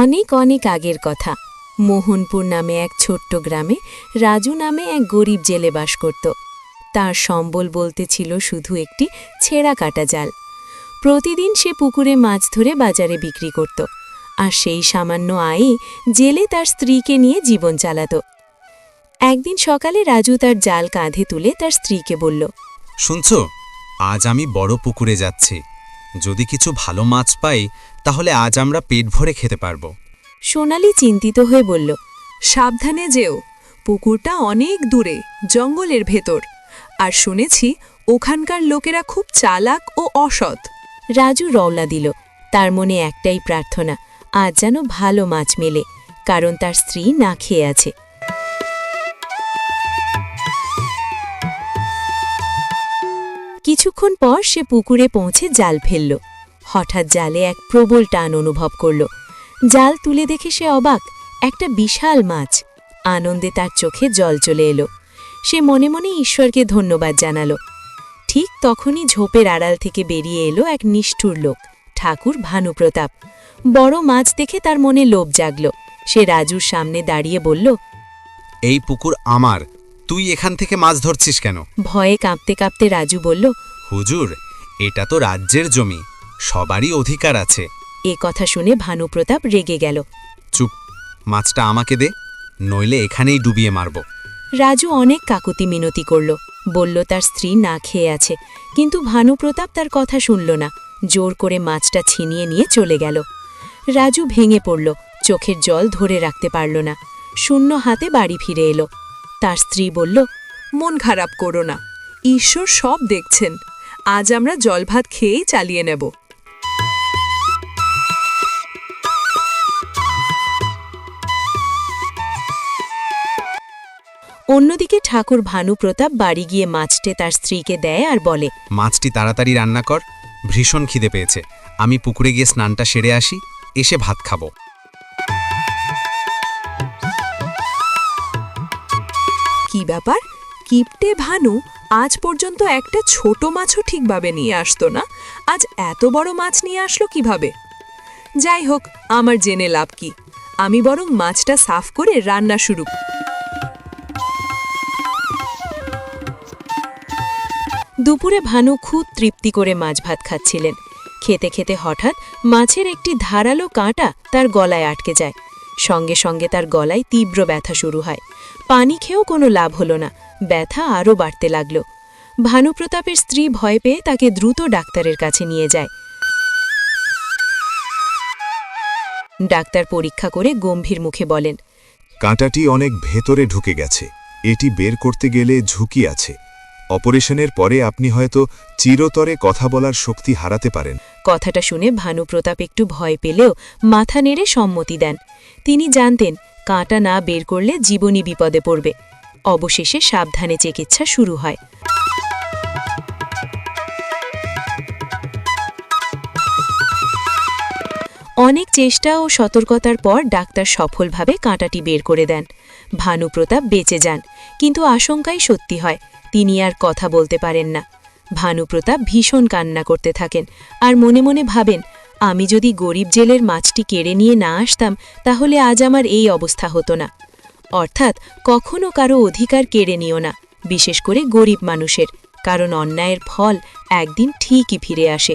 অনেক অনেক আগের কথা। মোহনপুর নামে এক ছোট্ট গ্রামে রাজু নামে এক গরিব জেলে বাস করত। তার সম্বল বলতে ছিল শুধু একটি ছেঁড়া কাটা জাল। প্রতিদিন সে পুকুরে মাছ ধরে বাজারে বিক্রি করত আর সেই সামান্য আয়ে জেলে তার স্ত্রীকে নিয়ে জীবন চালাত। একদিন সকালে রাজু তার জাল কাঁধে তুলে তার স্ত্রীকে বলল, শুনছ? আজ আমি বড় পুকুরে যাচ্ছি। যদি কিছু ভালো মাছ পাই, তাহলে আজ আমরা পেট ভরে খেতে পারব। সোনালি চিন্তিত হয়ে বলল, সাবধানে যেও, পুকুরটা অনেক দূরে, জঙ্গলের ভেতর। আর শুনেছি, ওখানকার লোকেরা খুব চালাক ও অসৎ। রাজু রওলা দিল। তার মনে একটাই প্রার্থনা, আজ যেন ভালো মাছ মেলে, কারণ তার স্ত্রী না খেয়ে আছে। কিছুক্ষণ পর সে পুকুরে পৌঁছে জাল ফেলল। হঠাৎ জালে এক প্রবল টান অনুভব করল। জাল তুলে দেখে সে অবাক একটা বিশাল মাছ। আনন্দে তার চোখে জল চলে এলো। সে মনে মনে ঈশ্বরকে ধন্যবাদ জানালো। ঠিক তখনই ঝোপের আড়াল থেকে বেরিয়ে এলো এক নিষ্ঠুর লোক ঠাকুর ভানুপ্রতাপ। বড় মাছ দেখে তার মনে লোভ জাগল। সে রাজুর সামনে দাঁড়িয়ে বলল এই পুকুর আমার। তুই এখান থেকে মাছ ধরছিস কেন? ভয়ে কাঁপতে কাঁপতে রাজু বলল হুজুর এটা তো রাজ্যের জমি সবারই অধিকার আছে। এ কথা শুনে ভানুপ্রতাপ রেগে গেল। চুপ মাছটা আমাকে দে নইলে এখানেই ডুবিয়ে মারব। রাজু অনেক কাকুতি মিনতি করল বলল তার স্ত্রী না খেয়ে আছে কিন্তু ভানুপ্রতাপ তার কথা শুনল না জোর করে মাছটা ছিনিয়ে নিয়ে চলে গেল। রাজু ভেঙে পড়ল চোখের জল ধরে রাখতে পারল না শূন্য হাতে বাড়ি ফিরে এলো। তার স্ত্রী বলল মন খারাপ করো না ঈশ্বর সব দেখছেন। আজ আমরা জল ভাত খেয়েই চালিয়ে নেব। অন্যদিকে ঠাকুর ভানু প্রতাপ বাড়ি গিয়ে মাছটে তার স্ত্রীকে দেয় আর বলে মাছটি তাড়াতাড়ি রান্না কর ভীষণ খিদে পেয়েছে। আমি পুকুরে গিয়ে স্নানটা সেরে আসি এসে ভাত খাব। কি ব্যাপার? কিপটে ভানু আজ পর্যন্ত একটা ছোট মাছও ঠিকভাবে নিয়ে আসতো না। আজ এত বড় মাছ নিয়ে আসলো কীভাবে? যাই হোক, আমার জেনে লাভ কি। আমি বরং মাছটা সাফ করে রান্না শুরু দুপুরে ভানু খুব তৃপ্তি করে মাছ ভাত খাচ্ছিলেন। খেতে খেতে হঠাৎ মাছের একটি ধারালো কাঁটা তার গলায় আটকে যায়। সঙ্গে সঙ্গে তার গলায় তীব্র ব্যথা শুরু হয়। পানি খেয়েও কোনো লাভ হলো না। ব্যথা আরও বাড়তে লাগল। ভানুপ্রতাপের স্ত্রী ভয় পেয়ে তাকে দ্রুত ডাক্তারের কাছে নিয়ে যায়। ডাক্তার পরীক্ষা করে গম্ভীর মুখে বলেন কাঁটাটি অনেক ভেতরে ঢুকে গেছে। এটি বের করতে গেলে ঝুঁকি আছে। অপারেশনের পরে আপনি হয়তো চিরতরে কথা বলার শক্তি হারাতে পারেন। কথাটা শুনে ভানুপ্রতাপ একটু ভয় পেলেও মাথা নেড়ে সম্মতি দেন। তিনি জানতেন কাঁটা না বের করলে জীবনই বিপদে পড়বে। অবশেষে সাবধানে চিকিৎসা শুরু হয়। অনেক চেষ্টা ও সতর্কতার পর ডাক্তার সফলভাবে কাঁটাটি বের করে দেন। ভানুপ্রতাপ বেঁচে যান, কিন্তু আশঙ্কাই সত্যি হয়, তিনি আর কথা বলতে পারেন না। ভানুপ্রতাপ ভীষণ কান্না করতে থাকেন আর মনে মনে ভাবেন আমি যদি গরিব জেলের মাছটি কেড়ে নিয়ে না আসতাম, তাহলে আজ আমার এই অবস্থা হতো না। অর্থাৎ কখনো কারও অধিকার কেড়ে নিও না, বিশেষ করে গরিব মানুষের, কারণ অন্যায়ের ফল একদিন ঠিকই ফিরে আসে।